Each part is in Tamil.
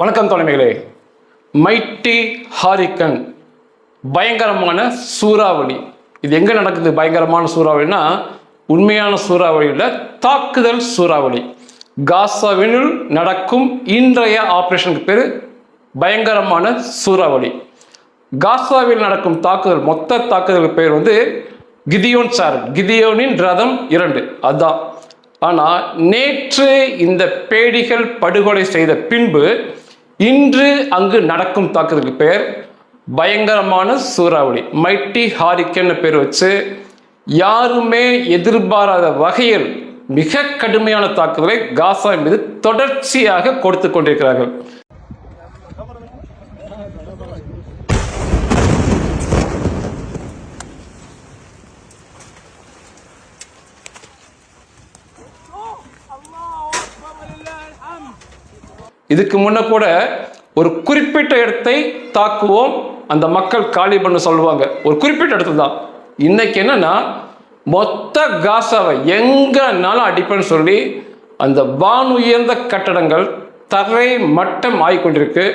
வணக்கம் தலைமைகளே. மைட்டி ஹாரிக்கன் பயங்கரமான சூறாவளி. இது எங்கே நடக்குது பயங்கரமான சூறாவளினா உண்மையான சூறாவளியில் தாக்குதல் சூறாவளி. காசாவினுள் நடக்கும் இன்றைய ஆப்ரேஷனுக்கு பேர் பயங்கரமான சூறாவளி. காசாவில் நடக்கும் தாக்குதல் மொத்த தாக்குதலுக்கு பேர் வந்து கிதியோன் சார் கிதியோனின் ரதம் இரண்டு. அதான். ஆனால் நேற்று இந்த பேடிகள் படுகொலை செய்த பின்பு இன்று அங்கு நடக்கும் தாக்குதலுக்கு பேர் பயங்கரமான சூறாவளி மைட்டி ஹாரிக்கன் பேர் வச்சு யாருமே எதிர்பாராத வகையில் மிக கடுமையான தாக்குதலை காசா மீது தொடர்ச்சியாக கொடுத்து கொண்டிருக்கிறார்கள். இதுக்கு முன்ன கூட ஒரு குறிப்பிட்ட இடத்தை தாக்குவோம் அந்த மக்கள் காலி பண்ண சொல்லுவாங்க. ஒரு குறிப்பிட்ட இடத்துல தான். இன்னைக்கு என்னன்னா மொத்த காசாவை எங்கனாலும் அடிப்பேன்னு சொல்லி அந்த வான் உயர்ந்த கட்டடங்கள் தரை மட்டம் ஆகிக்கொண்டிருக்கு.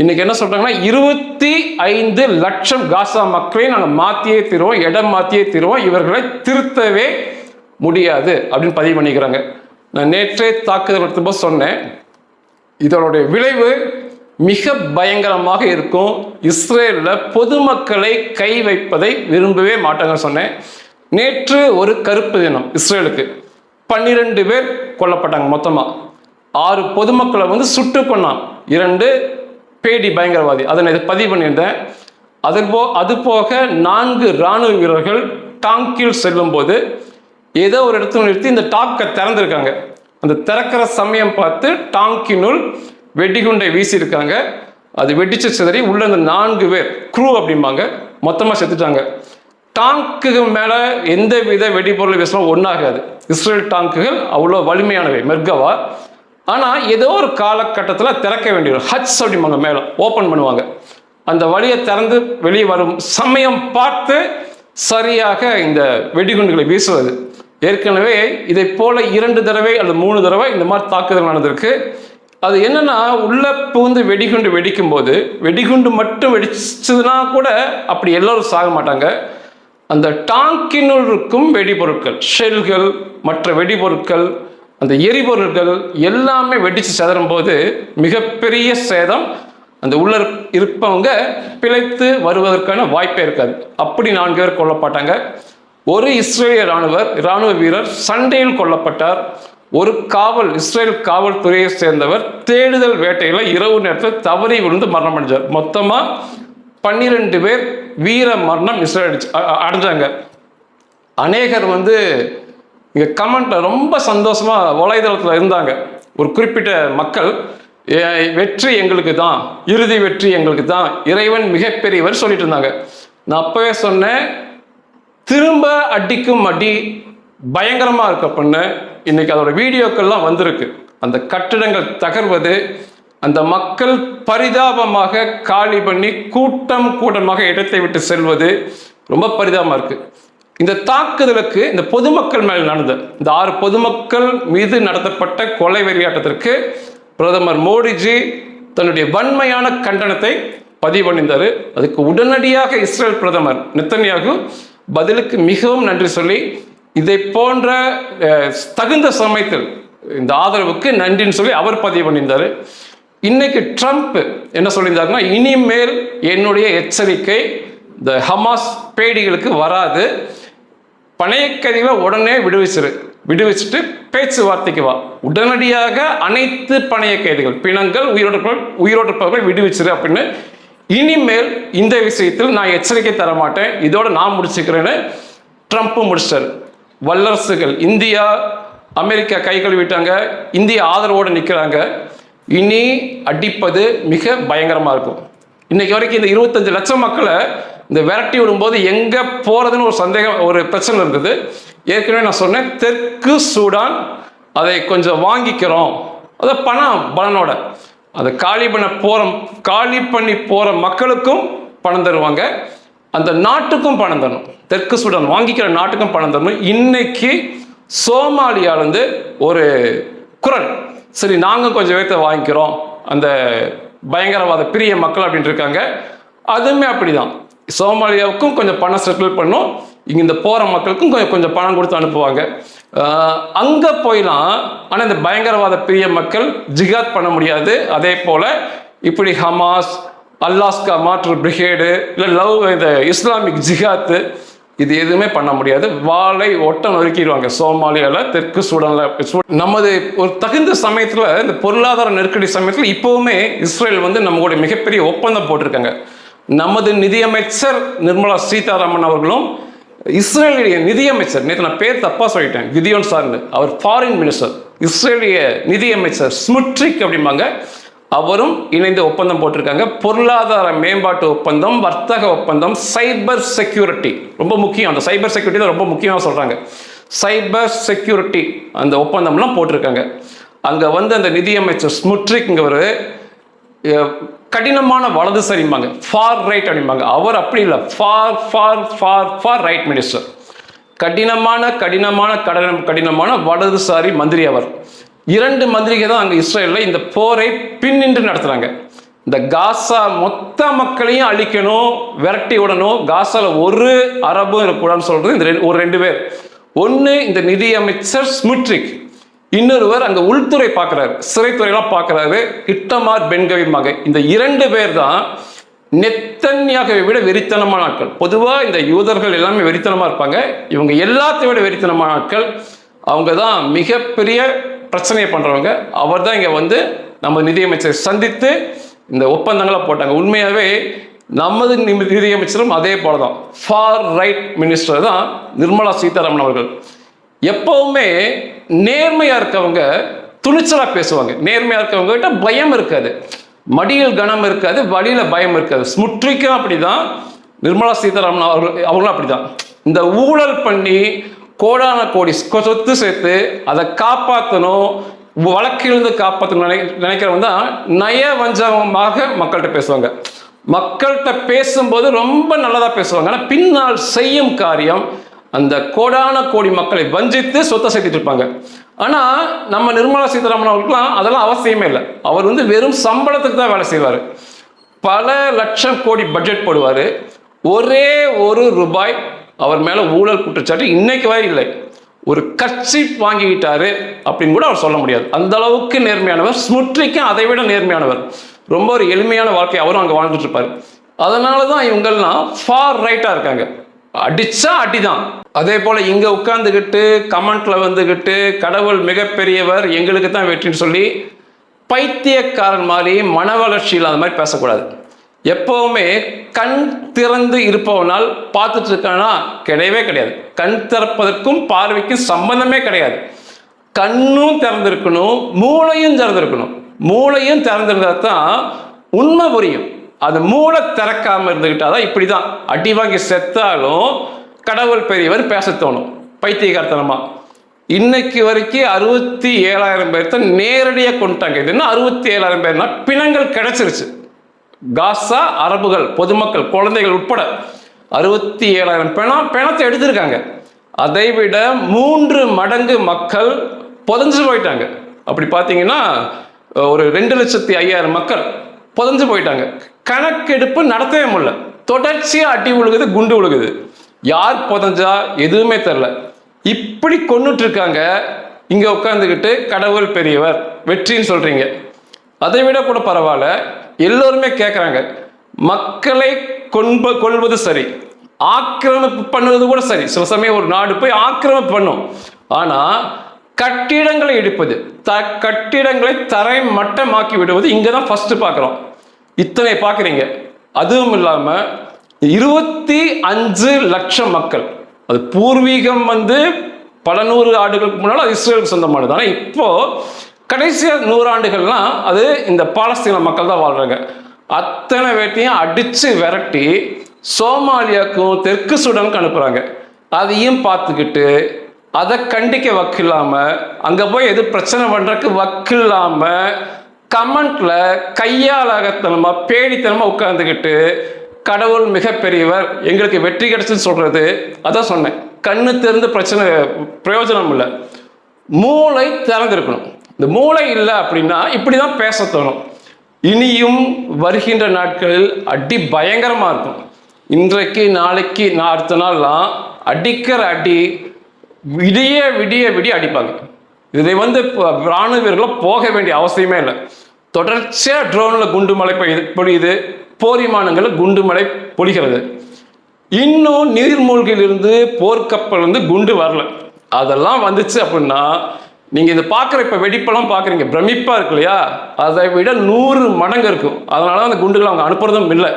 இன்னைக்கு என்ன சொல்றாங்கன்னா இருபத்தி ஐந்து லட்சம் காசா மக்களை நாங்கள் மாத்தியே தீருவோம் இடம் மாத்தியே தீருவோம் இவர்களை திருத்தவே முடியாது அப்படின்னு பதிவு பண்ணிக்கிறாங்க. நான் நேற்றே தாக்குதல் நடத்தும்போது சொன்னேன் இதனுடைய விளைவு மிக பயங்கரமாக இருக்கும். இஸ்ரேலில் பொதுமக்களை கை வைப்பதை விரும்பவே மாட்டாங்க சொன்னேன். நேற்று ஒரு கருப்பு தினம் இஸ்ரேலுக்கு. பன்னிரெண்டு பேர் கொல்லப்பட்டாங்க மொத்தமாக ஆறு பொதுமக்களை வந்து சுட்டு கொண்டான் இரண்டு பேடி பயங்கரவாதி. அதை நான் இதை பதிவு பண்ணியிருந்தேன் அதன்போ அது போக நான்கு இராணுவ வீரர்கள் டாங்கில் செல்லும்போது ஏதோ ஒரு இடத்துல நிறுத்தி இந்த டாக்கை திறந்திருக்காங்க. அந்த திறக்கிற சமயம் பார்த்து டாங்கினுள் வெடிகுண்டை வீசியிருக்காங்க. அது வெடிச்சு சிதறி உள்ள இந்த நான்கு பேர் க்ரூ அப்படிம்பாங்க மொத்தமாக செத்துட்டாங்க. டாங்குக்கு மேலே எந்த வித வெடிபொருள் வீசினா ஒன்றாகாது. இஸ்ரேல் டாங்குகள் அவ்வளோ வலிமையானவை. மெர்கவா ஆனால் ஏதோ ஒரு காலகட்டத்தில் திறக்க வேண்டியது ஹச் அப்படிம்பாங்க மேலே. ஓப்பன் பண்ணுவாங்க. அந்த வழியை திறந்து வெளியே வரும் சமயம் பார்த்து சரியாக இந்த வெடிகுண்டுகளை வீசுவது. ஏற்கனவே இதை போல இரண்டு தடவை அல்லது மூணு தடவை இந்த மாதிரி தாக்குதல் நடந்திருக்கு. அது என்னன்னா உள்ள புகுந்து வெடிகுண்டு வெடிக்கும் போது வெடிகுண்டு மட்டும் வெடிச்சதுன்னா கூட அப்படி எல்லோரும் சாக மாட்டாங்க. அந்த டாங்கினுள் இருக்கும் வெடிபொருட்கள் ஷெல்கள் மற்ற வெடிபொருட்கள் அந்த எரிபொருட்கள் எல்லாமே வெடிச்சு சிதறும் போது மிகப்பெரிய சேதம். அந்த உள்ள இருப்பவங்க பிழைத்து வருவதற்கான வாய்ப்பே இருக்காது. அப்படி நான்கு பேர் கொல்லப்பட்டாங்க. ஒரு இஸ்ரேலிய இராணுவர் இராணுவ வீரர் சண்டையில் கொல்லப்பட்டார். ஒரு காவல் இஸ்ரேல் காவல்துறையை சேர்ந்தவர் தேடுதல் வேட்டையில் இரவு நேரத்தில் தவறி விழுந்து மரணம் அடைஞ்சார். மொத்தமாக பன்னிரெண்டு பேர் வீர மரணம் இஸ்ரேல் அடைஞ்சாங்க. அநேகர் வந்து இங்கே கமெண்ட்டில் ரொம்ப சந்தோஷமாக வலைதளத்தில் இருந்தாங்க. ஒரு குறிப்பிட்ட மக்கள் வெற்றி எங்களுக்கு தான் இறுதி வெற்றி எங்களுக்கு தான் இறைவன் மிகப்பெரியவர் சொல்லிட்டு இருந்தாங்க. நான் அப்போவே சொன்னேன் திரும்ப அடிக்கும் அடி பயங்கரமாக இருக்க பொண்ணு. இன்னைக்கு அதோட வீடியோக்கள்லாம் வந்திருக்கு. அந்த கட்டிடங்கள் தகர்வது அந்த மக்கள் பரிதாபமாக காலி பண்ணி கூட்டம் கூட்டமாக இடத்தை விட்டு செல்வது ரொம்ப பரிதாபமாக இருக்குது இந்த தாக்குதலுக்கு இந்த பொதுமக்கள் மேல் நடந்த இந்த ஆறு பொதுமக்கள் மீது நடத்தப்பட்ட கொலை வெறியாட்டத்திற்கு பிரதமர் மோடிஜி தன்னுடைய வன்மையான கண்டனத்தை பதிவு பண்ணியிருந்தாரு அதுக்கு உடனடியாக இஸ்ரேல் பிரதமர் நித்தன்யாகு பதிலுக்கு மிகவும் நன்றி சொல்லி இதை போன்ற தகுந்த சமயத்தில் இந்த ஆதரவுக்கு நன்றின்னு சொல்லி அவர் பதிவு பண்ணியிருந்தார் இன்னைக்கு ட்ரம்ப் என்ன சொல்லியிருந்தாருன்னா இனிமேல் என்னுடைய எச்சரிக்கை இந்த ஹமாஸ் பேடிகளுக்கு வராது. பணைய கைதிகளை உடனே விடுவிச்சிரு. விடுவிச்சுட்டு பேச்சுவார்த்தைக்கு வா. உடனடியாக அனைத்து பணைய கைதிகள் பிணங்கள் உயிரோடு உயிரோட்டப்பவர்கள் விடுவிச்சிரு அப்படின்னு இனிமேல் இந்த விஷயத்தில் நான் எச்சரிக்கை தர மாட்டேன். இதோட நான் முடிச்சுக்கிறேன்னு ட்ரம்ப் முடிச்சிட்டாரு. வல்லரசுகள் இந்தியா அமெரிக்கா கை கழுவிட்டாங்க. இந்தியா ஆதரவோடு நிற்கிறாங்க இனி அடிப்பது மிக பயங்கரமாக இருக்கும். இன்னைக்கு வரைக்கும் இந்த இருபத்தஞ்சு லட்சம் மக்களை இந்த விரட்டி விடும்போது எங்கே போகிறதுன்னு ஒரு சந்தேகம் ஒரு பிரச்சனை இருந்தது. ஏற்கனவே நான் சொன்னேன் தெற்கு சூடான் அதை கொஞ்சம் வாங்கிக்கிறோம். அதை பணம் பலனோட. அதை காலி பண்ண போகிற காலி பண்ணி போகிற மக்களுக்கும் பணம் தருவாங்க. அந்த நாட்டுக்கும் பணம் தரணும். தெற்கு சூடான் வாங்கிக்கிற நாட்டுக்கும் பணம் தரணும். இன்னைக்கு சோமாலியாலேருந்து ஒரு குரல். சரி நாங்கள் கொஞ்சம் பேர்த்த வாங்கிக்கிறோம். அந்த பயங்கரவாத பிரிய மக்கள் அப்படின்னு இருக்காங்க. அதுவுமே அப்படிதான். சோமாலியாவுக்கும் கொஞ்சம் பணம் செட்டில் பண்ணும். இங்கே இந்த போகிற மக்களுக்கும் கொஞ்சம் கொஞ்சம் பணம் கொடுத்து அனுப்புவாங்க. அங்கே போயலாம் ஆனால் இந்த பயங்கரவாத பிரிய மக்கள் ஜிகாத் பண்ண முடியாது. அதே போல் இப்படி ஹமாஸ் அல்லாஸ்கா மாற்று பிரிகேடு இல்லை லவ் இந்த இஸ்லாமிக் ஜிகாத்து இது எதுவுமே பண்ண முடியாது. வாளை ஒட்ட நொறுக்கிடுவாங்க. சோமாலியாவில் தெற்கு சூடனில் நமது ஒரு தகுந்த சமயத்தில் இந்த பொருளாதார நெருக்கடி சமயத்தில் இப்போவுமே இஸ்ரேல் வந்து நம்மளுடைய மிகப்பெரிய ஒப்பந்தம் போட்டிருக்காங்க. நமது நிதியமைச்சர் நிர்மலா சீதாராமன் அவர்களும் இஸ்ரேலிய நிதியமைச்சர் நேற்று நான் பேர் தப்பாக சொல்லிட்டேன் கிதியோன் சார்னு அவர் ஃபாரின் மினிஸ்டர் இஸ்ரேலிய நிதியமைச்சர் ஸ்முட்ரிக் அப்படிம்பாங்க. அவரும் இணைந்து ஒப்பந்தம் போட்டிருக்காங்க. பொருளாதார மேம்பாட்டு ஒப்பந்தம் வர்த்தக ஒப்பந்தம் சைபர் செக்யூரிட்டி ரொம்ப முக்கியம். அந்த சைபர் செக்யூரிட்டி தான் ரொம்ப முக்கியமாக சொல்கிறாங்க சைபர் செக்யூரிட்டி அந்த ஒப்பந்தம்லாம் போட்டிருக்காங்க. அங்கே வந்து அந்த நிதியமைச்சர் ஸ்முட்ரிக்ங்கிறவர் கடினமான வலதுசரிம்பாங்க. ஃபார் ரைட் அப்படிம்பாங்க. அவர் அப்படி இல்லை. Far far far far right minister கடினமான கடினமான கடினம் கடினமான வலதுசாரி மந்திரி அவர். இரண்டு மந்திரிகள் தான் அங்கே இஸ்ரேலில் இந்த போரை பின்னின்று நடத்துகிறாங்க இந்த காசா மொத்த மக்களையும் அழிக்கணும் விரட்டி விடணும். காசாவில் ஒரு அரபும் இருக்கக்கூடாதுன்னு சொல்கிறது இந்த ரெண்டு- ஒரு ரெண்டு பேர். ஒன்று இந்த நிதியமைச்சர் ஸ்மிட்ரிக். இன்னொருவர் அங்கே உள்துறை பார்க்குறாரு சிறைத்துறையெல்லாம் பார்க்குறாரு இட்டமார் பெண்கவிமாக இந்த இரண்டு பேர் தான் நெத்தன்யாகவை விட வெறித்தனமான ஆட்கள். பொதுவாக இந்த யூதர்கள் எல்லாமே வெறித்தனமாக இருப்பாங்க. இவங்க எல்லாத்தையும் விட வெறித்தனமான ஆட்கள். அவங்க தான் மிகப்பெரிய பிரச்சனையை பண்ணுறவங்க அவர் தான் இங்கே வந்து நம்ம நிதியமைச்சரை சந்தித்து இந்த ஒப்பந்தங்களை போட்டாங்க. உண்மையாகவே நமது நிமி- நிதியமைச்சரும் அதே போல தான் ஃபார் ரைட் மினிஸ்டர் தான் நிர்மலா சீதாராமன் அவர்கள். எப்பவுமே நேர்மையாக இருக்கவங்க துணிச்சலாக பேசுவாங்க. நேர்மையாக இருக்கவங்க கிட்ட பயம் இருக்காது. மடியில் கனம் இருக்காது வழியில் பயம் இருக்காது. ஸ்முட்ரிக்கும் அப்படிதான் நிர்மலா சீதாராமன் அவர்கள் அவங்களும் அப்படிதான். இந்த ஊழல் பண்ணி கோடான கோடி சொத்து சேர்த்து அதை காப்பாற்றணும் வழக்கிலிருந்து காப்பாற்றணும் நினை நினைக்கிறவங்க தான் நய வஞ்சகமாக மக்கள்கிட்ட பேசுவாங்க. மக்கள்கிட்ட பேசும்போது ரொம்ப நல்லதாக பேசுவாங்க. ஆனால் பின்னால் செய்யும் காரியம் அந்த கோடான கோடி மக்களை வஞ்சித்து சொத்தை சேர்த்துட்டு இருப்பாங்க. ஆனால் நம்ம நிர்மலா சீதாராமன் அவர்களுக்குலாம் அதெல்லாம் அவசியமே இல்லை. அவர் வந்து வெறும் சம்பளத்துக்கு தான் வேலை செய்வார். பல லட்சம் கோடி பட்ஜெட் போடுவார். ஒரே ஒரு ரூபாய் அவர் மேலே ஊழல் குற்றச்சாட்டு இன்னைக்கு வரை இல்லை. ஒரு கட்சி வாங்கிக்கிட்டாரு அப்படின்னு கூட அவர் சொல்ல முடியாது. அந்த அளவுக்கு நேர்மையானவர் ஸ்முட்ரிக்கும் அதை விட நேர்மையானவர். ரொம்ப ஒரு எளிமையான வாழ்க்கை அவரும் அங்கே வாழ்ந்துட்டு இருப்பார். அதனால தான் இவங்கெல்லாம் ஃபார் ரைட்டாக இருக்காங்க. அடிச்சா அடிதான். அதே போல இங்க உட்கார்ந்துகிட்டு கமெண்ட்ல வந்துகிட்டு கடவுள் மிகப்பெரியவர் எங்களுக்கு தான் வெற்றின்னு சொல்லி பைத்தியக்காரன் மாதிரி மன வளர்ச்சி இல்லாத மாதிரி பேசக்கூடாது. எப்பவுமே கண் திறந்து இருப்பவனால் பார்த்துட்டு இருக்கானா கிடையவே கிடையாது. கண் திறப்பதற்கும் பார்வைக்கும் சம்பந்தமே கிடையாது. கண்ணும் திறந்திருக்கணும் மூளையும் திறந்திருக்கணும். மூளையும் திறந்திருந்தா தான் உண்மை புரியும். அது மூளை திறக்காம இருந்துகிட்டாதான் இப்படிதான். அடி வாங்கி செத்தாலும் கடவுள் பெரியவர் பேச தோணும். பைத்தியகார்த்தனமா இன்னைக்கு வரைக்கும் அறுபத்தி ஏழாயிரம் பேர்த்த நேரடியாக கொண்டுட்டாங்க. இதுன்னா அறுபத்தி ஏழாயிரம் பேர்னா பிணங்கள் கிடைச்சிருச்சு. காசா அரபுகள் பொதுமக்கள் குழந்தைகள் உட்பட அறுபத்தி ஏழாயிரம் பணம் பணத்தை எடுத்திருக்காங்க. அதை விட மூன்று மடங்கு மக்கள் புதஞ்சு போயிட்டாங்க. அப்படி பார்த்தீங்கன்னா ஒரு ரெண்டு லட்சத்தி ஐயாயிரம் மக்கள் புதஞ்சு போயிட்டாங்க. கணக்கெடுப்பு நடத்தவே முடியல. தொடர்ச்சியாக அடி விழுகுது குண்டு விழுகுது யார் புதஞ்சா எதுவுமே தெரில இப்படி கொண்டுட்டு இருக்காங்க இங்கே உட்காந்துக்கிட்டு கடவுள் பெரியவர் வெற்றின்னு சொல்கிறீங்க அதை விட கூட பரவாயில்ல. எல்லோருமே கேட்குறாங்க மக்களை கொன்ப கொள்வது சரி. ஆக்கிரமிப்பு பண்ணுவது கூட சரி. சில சமயம் ஒரு நாடு போய் ஆக்கிரமிப்பு பண்ணும். ஆனால் கட்டிடங்களை இடிப்பது த கட்டிடங்களை தரை மட்டமாக்கி விடுவது இங்கே தான் ஃபஸ்ட்டு பார்க்குறோம் இத்தனை பார்க்குறீங்க அதுவும் இல்லாமல் இருபத்தி அஞ்சு லட்சம் மக்கள் அது பூர்வீகம் வந்து பல நூறு ஆண்டுகளுக்கு முன்னால் அது இஸ்ரேலுக்கு சொந்தமானது. ஆனால் இப்போது கடைசி நூறாண்டுகள்லாம் அது இந்த பாலஸ்தீன மக்கள் தான் வாழ்றாங்க. அத்தனை வேட்டையும் அடித்து விரட்டி சோமாலியாவுக்கும் தெற்கு சுடானுக்கு அனுப்புகிறாங்க அதையும் பார்த்துக்கிட்டு அதை கண்டிக்க வக்கில்லாமல் அங்கே போய் எது பிரச்சனை பண்றதுக்கு வக்கில்லாமல் கமெண்ட்ல கையாளகத்தனமா பேடித்தனமாக உட்கார்ந்துக்கிட்டு கடவுள் மிகப்பெரியவர் எங்களுக்கு வெற்றி கிடைச்சுன்னு சொல்கிறது அதான் சொன்னேன். கண்ணு திறந்து பிரச்சனை பிரயோஜனம் இல்லை. மூளை திறந்திருக்கணும். இந்த மூளை இல்லை அப்படின்னா இப்படி தான் பேச தோணும். இனியும் வருகின்ற நாட்களில் அடி பயங்கரமாக இருக்கும். இன்றைக்கு நாளைக்கு நான் அடுத்த நாள்லாம் அடிக்கிற அடி விடிய விடிய விடிய அடிப்பாங்க. இதை வந்து இப்போ ராணுவ வீரர்கள் போக வேண்டிய அவசியமே இல்லை. தொடர்ச்சியாக ட்ரோனில் குண்டு மழை பெய்யுது பொழியுது. போர் விமானங்களில் குண்டு மழை பொழிகிறது. இன்னும் நீர்மூழ்கிலிருந்து போர்க்கப்பல் வந்து குண்டு வரல. அதெல்லாம் வந்துச்சு அப்படின்னா நீங்கள் இதை பார்க்குற இப்போ வெடிப்பெல்லாம் பார்க்குறீங்க. பிரமிப்பாக இருக்கு இல்லையா? அதை விட நூறு மடங்கு இருக்கும். அதனால தான் அந்த குண்டுகளை அவங்க அனுப்புறதும் இல்லை.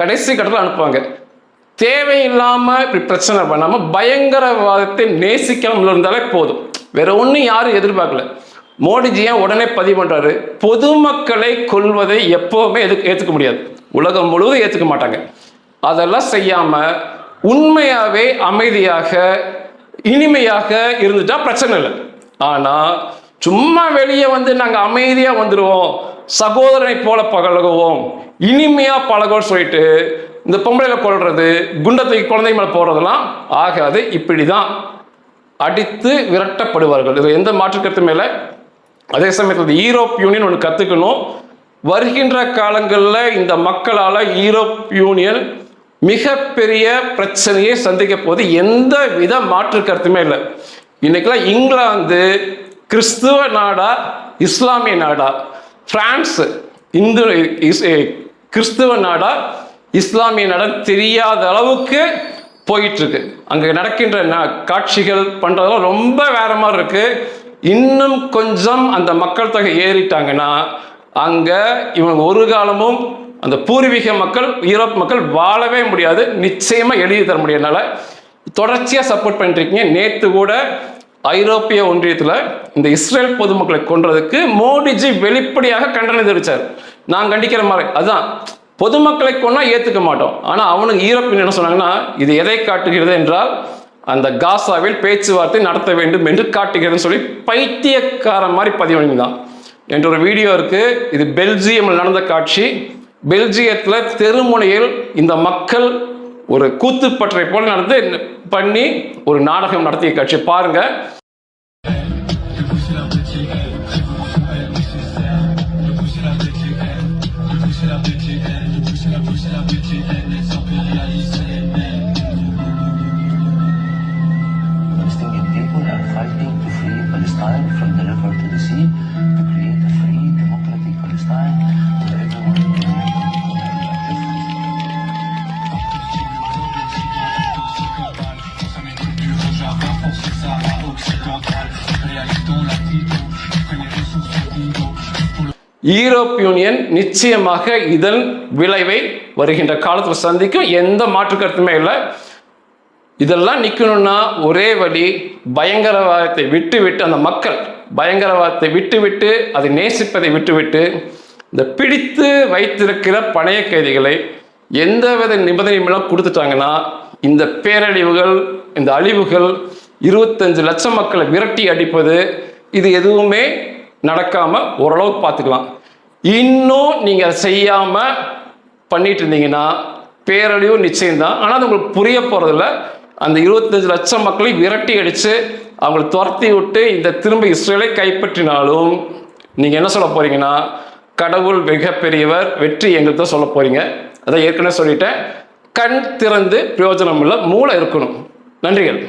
கடைசி கட்டத்தில் அனுப்புவாங்க. தேவையில்லாமல் இப்படி பிரச்சனை பண்ணாமல் பயங்கரவாதத்தை நேசிக்காமல் இருந்தாலே போதும். வேற ஒன்றும் யாரும் எதிர்பார்க்கல. மோடிஜி ஏன் உடனே பதிவு பண்ணுறாரு பொதுமக்களை கொல்வதை எப்போவுமே எது ஏற்றுக்க முடியாது. உலகம் முழுவதும் ஏற்றுக்க மாட்டாங்க. அதெல்லாம் செய்யாமல் உண்மையாகவே அமைதியாக இனிமையாக இருந்துட்டா பிரச்சனை இல்லை. ஆனால் சும்மா வெளியே வந்து நாங்கள் அமைதியாக வந்துடுவோம் சகோதரனை போல பழகுவோம் இனிமையாக பழகோன்னு சொல்லிட்டு இந்த பொம்பளையில கொள்றது குண்டத்தை குழந்தை மேலே போடுறதெல்லாம் ஆகாது. இப்படி தான் அடித்து விரட்டப்படுவார்கள். இது எந்த மாற்று கருத்துமே இல்லை அதே சமயத்தில் இந்த ஈரோப் யூனியன் ஒன்று கற்றுக்கணும் வருகின்ற காலங்களில் இந்த மக்களால் ஈரோப் யூனியன் மிகப்பெரிய பிரச்சனையை சந்திக்க போது எந்த வித மாற்று கருத்துமே இல்லை. இன்னைக்கெல்லாம் இங்கிலாந்து கிறிஸ்துவ நாடா இஸ்லாமிய நாடா பிரான்ஸ் இந்து கிறிஸ்துவ நாடா இஸ்லாமிய நாடா தெரியாத அளவுக்கு போயிட்டுருக்கு. அங்கே நடக்கின்ற ந- காட்சிகள் பண்ணுறதெல்லாம் ரொம்ப வேற மாதிரி இருக்கு. இன்னும் கொஞ்சம் அந்த மக்கள் தொகை ஏறிட்டாங்கன்னா அங்கே இவங்க ஒரு காலமும் அந்த பூர்வீக மக்கள் யூரோப் மக்கள் வாழவே முடியாது. நிச்சயமாக எழுதி தர முடியாதனால தொடர்ச்சியாக சப்போர்ட் பண்ணிட்டு இருக்கீங்க. கூட ஐரோப்பிய ஒன்றியத்தில் இந்த இஸ்ரேல் பொதுமக்களை கொன்றதுக்கு மோடிஜி வெளிப்படையாக கண்டனம் தெரிவித்தார் நான் கண்டிக்கிற மாதிரி அதுதான் பொதுமக்களை கொன்னா ஏற்றுக்க மாட்டோம். ஆனால் அவனுக்கு ஈரோப்பியன் என்ன சொன்னாங்கன்னா இது எதை காட்டுகிறது என்றால் அந்த காசாவில் பேச்சுவார்த்தை நடத்த வேண்டும் என்று காட்டுகிறதுன்னு சொல்லி பைத்தியக்காரன் மாதிரி பதிவு தான் என்ற ஒரு வீடியோ இருக்குது இது பெல்ஜியமில் நடந்த காட்சி. பெல்ஜியத்தில் தெருமுனையில் இந்த மக்கள் ஒரு கூத்துப்பற்றை போல் நடந்து பண்ணி ஒரு நாடகம் நடத்திய காட்சி பாருங்க. ஈரோப் யூனியன் நிச்சயமாக இதன் விளைவை வருகின்ற காலத்தில் சந்திக்கும் எந்த மாற்று கருத்துமே இல்லை. இதெல்லாம் நிற்கணும்னா ஒரே வழி பயங்கரவாதத்தை விட்டு விட்டு அந்த மக்கள் பயங்கரவாதத்தை விட்டுவிட்டு அதை நேசிப்பதை விட்டுவிட்டு இந்த பிடித்து வைத்திருக்கிற பணைய கைதிகளை எந்தவித நிபந்தனைகளும் கொடுத்துட்டாங்கன்னா இந்த பேரழிவுகள் இந்த அழிவுகள் இருபத்தஞ்சு லட்சம் மக்களை விரட்டி அடிப்பது இது எதுவுமே நடக்காமல் ஓரளவுக்கு பார்த்துக்கலாம். இன்னும் நீங்கள் அதை பண்ணிட்டு இருந்தீங்கன்னா பேரழிவு நிச்சயம்தான். ஆனால் அது உங்களுக்கு புரிய போகிறதில்ல அந்த இருபத்தஞ்சு லட்சம் மக்களை விரட்டி அடித்து அவங்களை துரத்தி விட்டு இந்த திரும்ப இஸ்ரேலை கைப்பற்றினாலும் நீங்கள் என்ன சொல்ல போகிறீங்கன்னா கடவுள் மிகப்பெரியவர் வெற்றி எங்களுக்கு தான் சொல்ல போகிறீங்க அதான் ஏற்கனவே சொல்லிட்டேன். கண் திறந்து பிரயோஜனம் இல்லை மூளை இருக்கணும். நன்றிகள்.